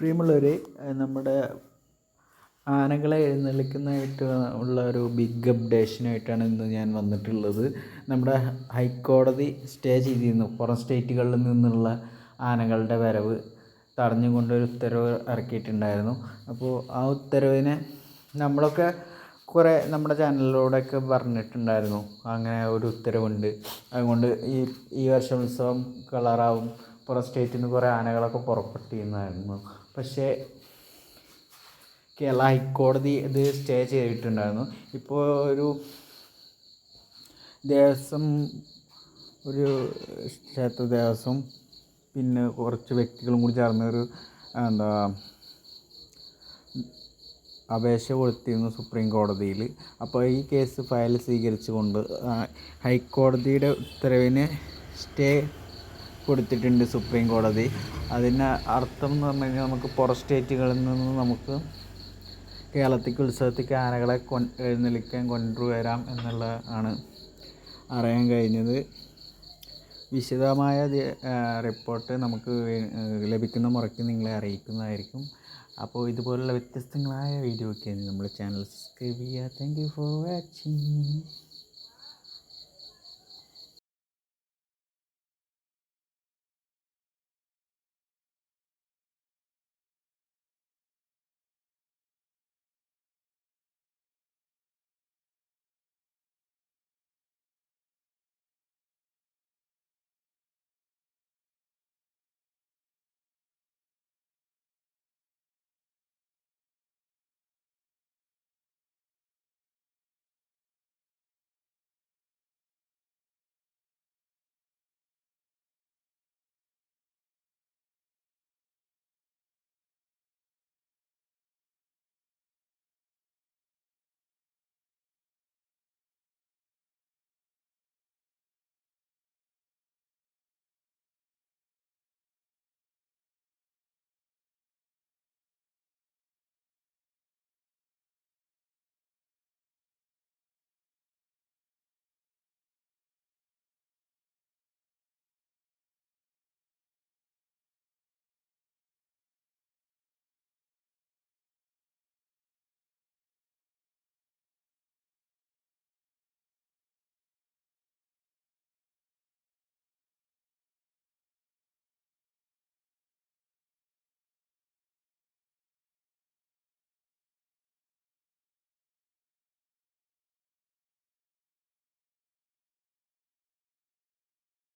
പ്രിയമുള്ളവർ നമ്മുടെ ആനകളെ എഴുന്നള്ളിക്കുന്നതായിട്ട് ഉള്ള ഒരു ബിഗ് അപ്ഡേഷനായിട്ടാണ് ഇന്ന് ഞാൻ വന്നിട്ടുള്ളത്. നമ്മുടെ ഹൈക്കോടതി സ്റ്റേ ചെയ്തിരുന്നു. പുറം സ്റ്റേറ്റുകളിൽ നിന്നുള്ള ആനകളുടെ വരവ് തടഞ്ഞുകൊണ്ടൊരു ഉത്തരവ് ഇറക്കിയിട്ടുണ്ടായിരുന്നു. അപ്പോൾ ആ ഉത്തരവിനെ നമ്മളൊക്കെ കുറേ നമ്മുടെ ചാനലിലൂടെയൊക്കെ പറഞ്ഞിട്ടുണ്ടായിരുന്നു. അങ്ങനെ ഒരു ഉത്തരവുണ്ട്. അതുകൊണ്ട് ഈ ഈ വർഷം ഉത്സവം കളറാവും പുറം സ്റ്റേറ്റിൽ നിന്ന് കുറേ ആനകളൊക്കെ പുറപ്പെട്ടിരുന്നായിരുന്നു. പക്ഷേ കേരള ഹൈക്കോടതി ഇത് സ്റ്റേ ചെയ്തിട്ടുണ്ടായിരുന്നു. ഇപ്പോൾ ഒരു ദേവസ്വം ഒരു ക്ഷേത്ര ദേവസ്വം പിന്നെ കുറച്ച് വ്യക്തികളും കൂടി ചേർന്നൊരു എന്താ അപേക്ഷ കൊടുത്തിരുന്നു സുപ്രീം കോടതിയിൽ അപ്പോൾ ഈ കേസ് ഫയൽ സ്വീകരിച്ചുകൊണ്ട് ഹൈക്കോടതിയുടെ ഉത്തരവിനെ സ്റ്റേ കൊടുത്തിട്ടുണ്ട് സുപ്രീം കോടതി അതിന് അർത്ഥം എന്ന് പറഞ്ഞു കഴിഞ്ഞാൽ നമുക്ക് പുറം സ്റ്റേറ്റുകളിൽ നിന്ന് നമുക്ക് കേരളത്തിലേക്ക് ഉത്സവത്തേക്ക് ആനകളെ കൊ എഴുന്നള്ളിക്കാൻ കൊണ്ടുവരാം എന്നുള്ള ആണ് അറിയാൻ കഴിഞ്ഞത്. വിശദമായ റിപ്പോർട്ട് നമുക്ക് ലഭിക്കുന്ന മുറയ്ക്ക് നിങ്ങളെ അറിയിക്കുന്നതായിരിക്കും. അപ്പോൾ ഇതുപോലുള്ള വ്യത്യസ്തങ്ങളായ വീഡിയോ ഒക്കെയാണ് നമ്മുടെ ചാനൽ സബ്സ്ക്രൈബ് ചെയ്യുക. Thank you for watching